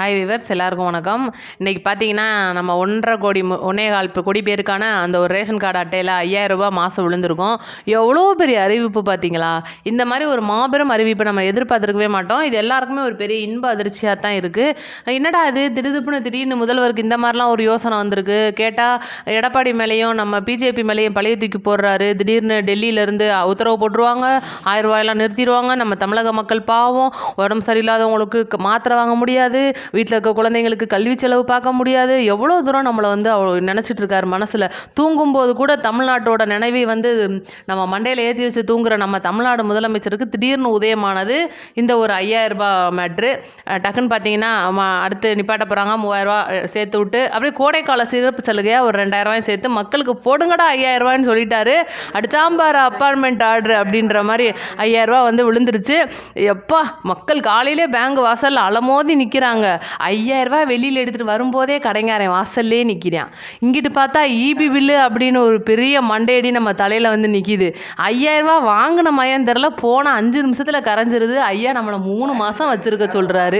Hi viewers எல்லாருக்கும் வணக்கம். இன்றைக்கி பார்த்தீங்கன்னா நம்ம ஒன்றரை கோடி மு கால் கோடி பேருக்கான அந்த ஒரு ரேஷன் கார்டு அட்டையில் ஐயாயிரம் ரூபாய் மாதம் விழுந்திருக்கும். எவ்வளோ பெரிய அறிவிப்பு பார்த்தீங்களா இந்த மாதிரி ஒரு மாபெரும் அறிவிப்பை நம்ம எதிர்பார்த்துருக்கவே மாட்டோம். இது எல்லாருக்குமே ஒரு பெரிய இன்ப அதிர்ச்சியாக தான் இருக்குது என்னடா இது? திடுதிப்புன்னு திடீர்னு முதல்வருக்கு இந்த மாதிரிலாம் ஒரு யோசனை வந்திருக்கு. கேட்டால் எடப்பாடி மேலேயும் நம்ம பிஜேபி மேலேயும் பழைய தூக்கி போடுறாரு. திடீர்னு டெல்லியிலேருந்து உத்தரவு போட்டுருவாங்க. ஆயிரம் ரூபாயெல்லாம் நிறுத்திடுவாங்க. நம்ம தமிழக மக்கள் பாவம். உடம்பு சரியில்லாதவங்களுக்கு மாத்திரை வாங்க முடியாது. வீட்டில் இருக்க குழந்தைங்களுக்கு கல்வி செலவு பார்க்க முடியாது. எவ்வளோ தூரம் நம்மளை வந்து அவர் நினச்சிட்டு இருக்காரு மனசில். தூங்கும்போது கூட தமிழ்நாட்டோட நினைவை வந்து நம்ம மண்டையில் ஏற்றி வச்சு தூங்குற நம்ம தமிழ்நாடு முதலமைச்சருக்கு திடீர்னு உதயமானது இந்த ஒரு ஐயாயிரம் ரூபாய் மேட்ரு. டக்குன்னு பார்த்தீங்கன்னா ம- அடுத்து நிப்பாட்ட போகிறாங்க மூவாயிரரூவா சேர்த்து விட்டு அப்படியே கோடைக்கால சிறப்பு சலுகையாக ஒரு ரெண்டாயிரரூவாயும் சேர்த்து மக்களுக்கு போடுங்கடா ஐயாயிரரூவான்னு சொல்லிட்டாரு. அடிச்சாம்பார் அப்பார்ட்மெண்ட் ஆர்டர் அப்படின்ற மாதிரி ஐயாயிரரூவா வந்து விழுந்துருச்சு. எப்பா மக்கள் காலையிலே பேங்க் வாசலில் அலமோதி நிற்கிறாங்க ஐயாயிரரூபா வெளியில் எடுத்துகிட்டு வரும்போதே கடைங்காரன் வாசல்லே நிற்கிறான் இங்கிட்டு பார்த்தா ஈபி பில்லு அப்படின்னு ஒரு பெரிய மண்டையடி நம்ம தலையில் வந்து நிற்கிது ஐயாயிரரூபா வாங்கின மயம் தெரில போன அஞ்சு நிமிஷத்தில் கரைஞ்சிருது. ஐயா நம்மளை மூணு மாதம் வச்சுருக்க சொல்கிறாரு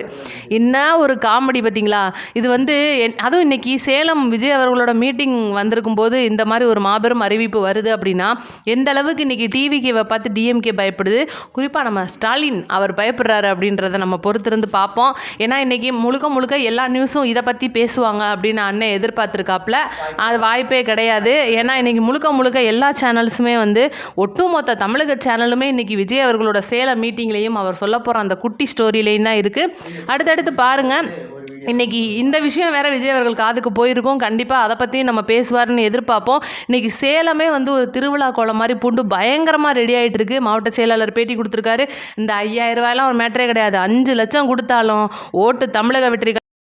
என்ன ஒரு காமெடி பார்த்தீங்களா இது வந்து என்- அதுவும் இன்றைக்கி சேலம் விஜய் அவர்களோட மீட்டிங் வந்திருக்கும் போது இந்த மாதிரி ஒரு மாபெரும் அறிவிப்பு வருது அப்படின்னா எந்த அளவுக்கு இன்றைக்கி டிவிக்கு பார்த்து டிஎம்கே பயப்படுது? குறிப்பாக நம்ம ஸ்டாலின் அவர் பயப்படுறாரு அப்படின்றத நம்ம பொறுத்திருந்து பார்ப்போம். ஏன்னா இன்றைக்கி முழுக்க முழுக்க எல்லா நியூஸும் இதை பற்றி பேசுவாங்க அப்படின்னு அண்ணன் எதிர்பார்த்துருக்காப்புல. அது வாய்ப்பே கிடையாது. ஏன்னா இன்னைக்கு முழுக்க முழுக்க எல்லா சேனல்ஸுமே வந்து ஒட்டுமொத்த தமிழக சேனலுமே இன்னைக்கு விஜய் அவர்களோட சேலம் மீட்டிங்லேயும் அவர் சொல்ல போகிற அந்த குட்டி ஸ்டோரியிலையும் தான் இருக்குது அடுத்தடுத்து பாருங்கள் இன்னைக்கு இந்த விஷயம் வேற விஜய் அவர்கள் காதுக்கு போயிருக்கோம். கண்டிப்பாக அதை பற்றியும் நம்ம பேசுவார்னு எதிர்பார்ப்போம். இன்னைக்கு சேலமே வந்து ஒரு திருவிழா கோலம் மாதிரி பூண்டு பயங்கரமாக ரெடி ஆயிட்டு இருக்கு. மாவட்ட செயலாளர் பேட்டி கொடுத்துருக்காரு. இந்த ஐயாயிரம் ரூபாயெல்லாம் ஒரு மேட்டரே கிடையாது. அஞ்சு லட்சம் கொடுத்தாலும் ஓட்டு தமிழக வெற்றி